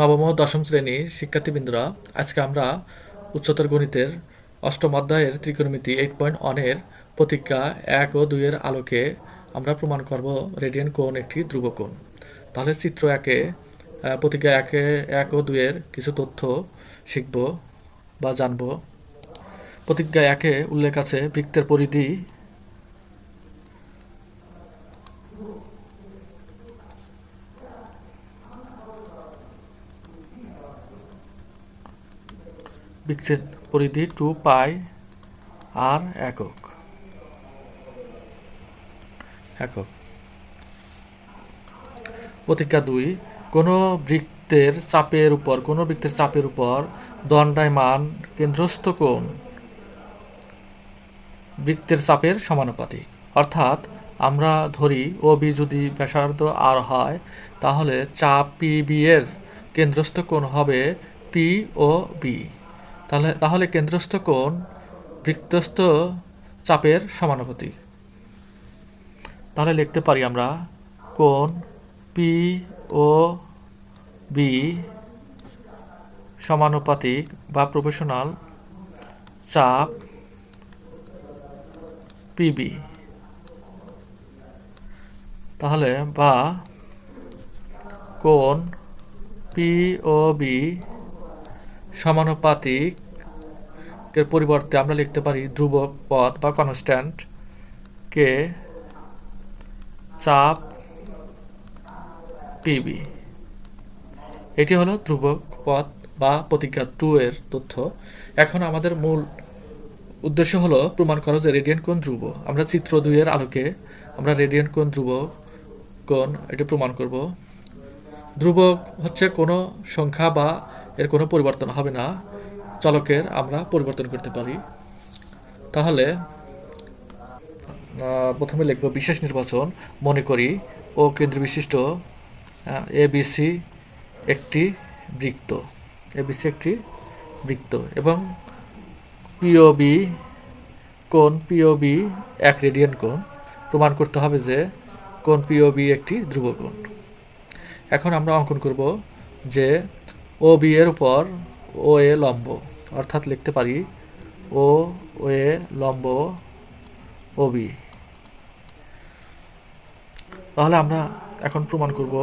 নবম দশম শ্রেণির শিক্ষার্থীবৃন্দরা, আজকে আমরা উচ্চতর গণিতের অষ্টম অধ্যায়ের ত্রিকোণমিতি এইট পয়েন্ট ওয়ানের প্রতিজ্ঞা এক ও দুইয়ের আলোকে আমরা প্রমাণ করব রেডিয়ান কোণ একটি ধ্রুব কোণ। তাহলে চিত্র একে প্রতিজ্ঞা একে, এক ও দুইয়ের কিছু তথ্য শিখব বা জানব। প্রতিজ্ঞা একে উল্লেখ আছে বৃত্তের পরিধি বৃত্তের পরিধি টু পাই আর একক। একক। প্রতিজ্ঞা দুই, কোনো বৃত্তের চাপের উপর, কোনো বৃত্তের চাপের উপর দণ্ডায়মান কেন্দ্রস্থ কোণ? বৃত্তের চাপের সমানুপাতিক। অর্থাৎ আমরা ধরি ও বি যদি ব্যাসার্ধ আর হয়, তাহলে চাপ পি বি এর কেন্দ্রস্থ কোণ হবে পি ও বি। তাহলে তাহলে কেন্দ্রস্থ কোণ বৃত্তস্থ চাপের সমানুপাতিক। তাহলে লিখতে পারি আমরা কোণ পি ও বি সমানুপাতিক বা প্রফেশনাল চাপ পিবি তাহলে বা কোণ পি ও বি সমানুপাতিক এর পরিবর্তে আমরা লিখতে পারি ধ্রুবক পদ বা কনস্ট্যান্ট কে চাপ পিবি এটি হলো ধ্রুবক পদ বা প্রতিজ্ঞা টু এর তথ্য। এখন আমাদের মূল উদ্দেশ্য হলো প্রমাণ করা যে রেডিয়ান কোণ ধ্রুব। আমরা চিত্র দুইয়ের আলোকে আমরা রেডিয়ান কোণ ধ্রুব কোণ এটি প্রমাণ করব। ধ্রুবক হচ্ছে কোনো সংখ্যা বা এর কোনো পরিবর্তন হবে না। চলকের আমরা পরিবর্তন করতে পারি। তাহলে প্রথমে লিখব বিশেষ নির্বাচন, মনে করি, ও কেন্দ্র বিশিষ্ট এ বিসি একটি বৃত্ত, এ বিসি একটি বৃত্ত এবং পিওবি কোন পিওবি এক রেডিয়ান কোণ। প্রমাণ করতে হবে যে কোণ পিওবি একটি ধ্রুব কোণ। এখন আমরা অঙ্কন করব যে ও বি এর উপর ও এ লম্ব। অর্থাৎ লিখতে পারি ও, এ, লম্ব, ও, বি। তাহলে আমরা এখন প্রমাণ করব।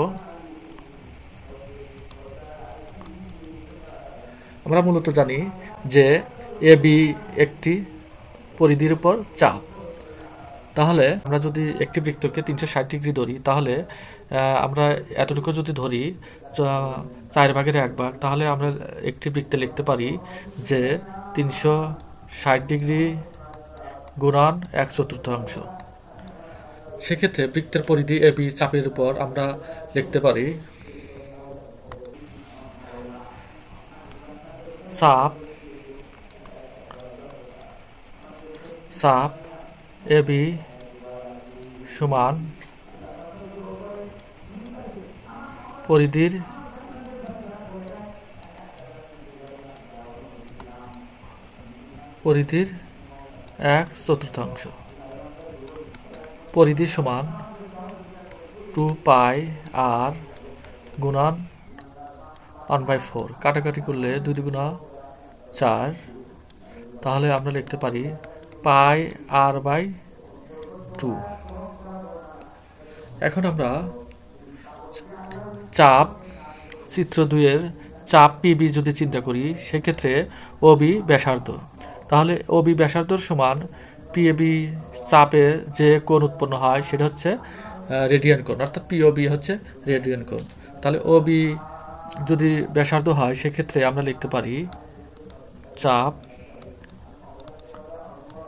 আমরা মূলত জানি যে এ, বি একটি পরিধির উপর চাপ। তাহলে আমরা যদি একটি বৃত্তকে তিনশো ষাট ডিগ্রি ধরি, তাহলে আমরা এতটুকু যদি ধরি চার ভাগের এক ভাগ তাহলে আমরা একটি বৃত্তে লিখতে পারি যে তিনশো ষাট ডিগ্রি গুণান এক চতুর্থাংশ সেক্ষেত্রে বৃত্তের পরিধি এ, বি চাপের উপর আমরা লিখতে পারি চাপ চাপ এ, বি সমান পরিধির পরিধির এক চতুর্থাংশ। পরিধি সমান টু পাই আর গুণান ওয়ান বাই ফোর। কাটাকাটি করলে দুই দুগুণা চার। তাহলে আমরা লিখতে পারি পাই আর বাই টু। এখন আমরা চাপ, চিত্র দুইয়ের চাপ পিবি যদি চিন্তা করি, সেক্ষেত্রে ওবি ব্যাসার্ধ। তাহলে ওবি ব্যাসার্ধর সমান পিএবি চাপে যে কোণ উৎপন্ন হয় সেটা হচ্ছে রেডিয়ান কোণ, অর্থাৎ পিওবি হচ্ছে রেডিয়ান কোণ। তাহলে ওবি যদি ব্যাসার্ধ হয়, সেক্ষেত্রে আমরা লিখতে পারি চাপ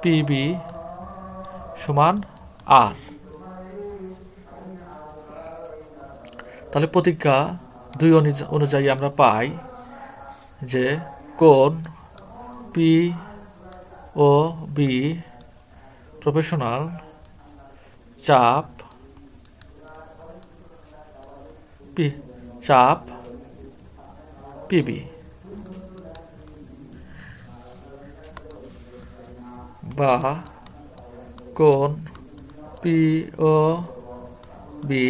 পিবি সমান আর তাহলে প্রতিজ্ঞা দুই অনুযায়ী আমরা পাই যে কোণ পি ও বি প্রফেশনাল চাপ পি, চাপ পিবি। বা কোন পি ও বি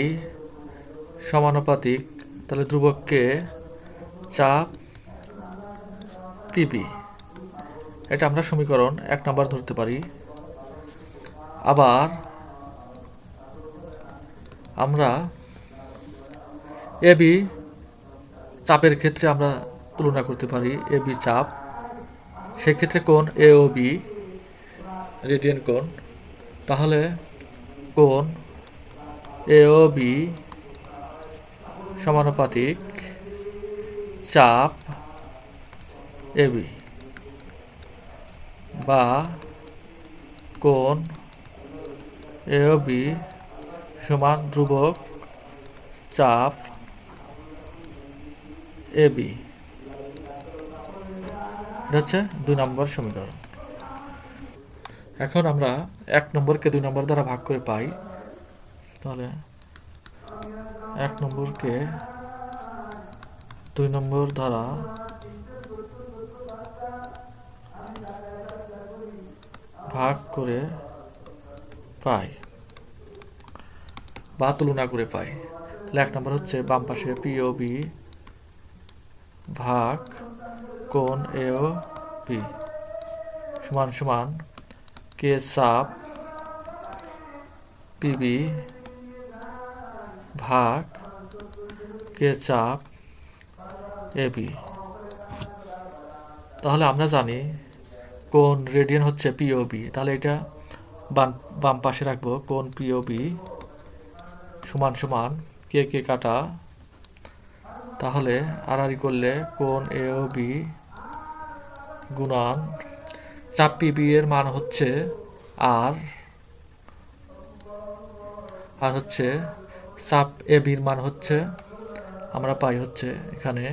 সমানুপাতিক, তাহলে ধ্রুবককে চাপ পিবি। এটা আমরা সমীকরণ এক নম্বর ধরতে পারি। আবার আমরা এবি চাপের ক্ষেত্রে আমরা তুলনা করতে পারি। এবি চাপ, সেক্ষেত্রে কোন এ ও বি, রেডিয়ান কোন তাহলে কোন এ ও বি সমানুপাতিক চাপ এবি বা কোণ এ বি সমান ধ্রুবক চাপ এ বি। এটা হচ্ছে দুই নম্বর সমীকরণ। এখন আমরা এক নম্বরকে দুই নম্বর দ্বারা ভাগ করে পাই। তাহলে এক নম্বরকে দুই নম্বর দ্বারা ভাগ করে পাই। বা তুলনা করে পাই। তাহলে এক নম্বর হচ্ছে, বাম পাশে পিওবি ভাগ কোণ এও বি সমান সমান কে চাপ পিবি ভাগ কে চাপ এবি তাহলে আমরা জানি কোন রেডিয়ান হচ্ছে পিওবি তাহলে এটা বাম বাম পাশে রাখব, কোন পিওবি সমান সমান, কে কে কাটা? তাহলে আড়াআড়ি করলে কোন এ ও বি গুণন? চাপ পিবি এর মান হচ্ছে আর আর হচ্ছে চাপ এ বির মান হচ্ছে, আমরা পাই হচ্ছে এখানে,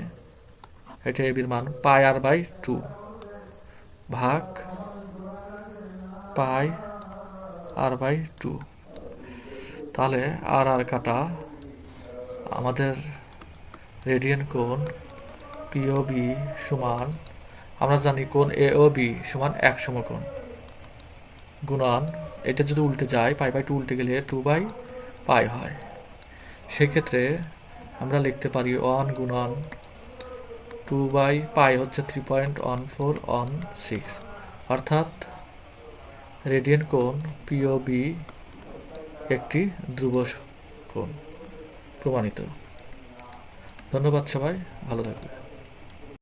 এটা এ বির মান, পাই আর বাই টু। ভাগ পাই আর বাই টু তাহলে আর আর কাটা আমাদের রেডিয়ান কোণ পিওবি সমান, আমরা জানি কোণ এ ও বি সমান এক সমকোণ। গুণন, এটা যদি উল্টে যায় পাই বাই টু উল্টে গেলে টু বাই পাই হয়। সেক্ষেত্রে আমরা লিখতে পারি ওয়ান গুণন টু বাই পাই হচ্ছে three point one four one six অর্থাৎ রেডিয়ান কোণ পিওবি একটি ধ্রুব কোণ প্রমাণিত। ধন্যবাদ সবাই, ভালো থাকবে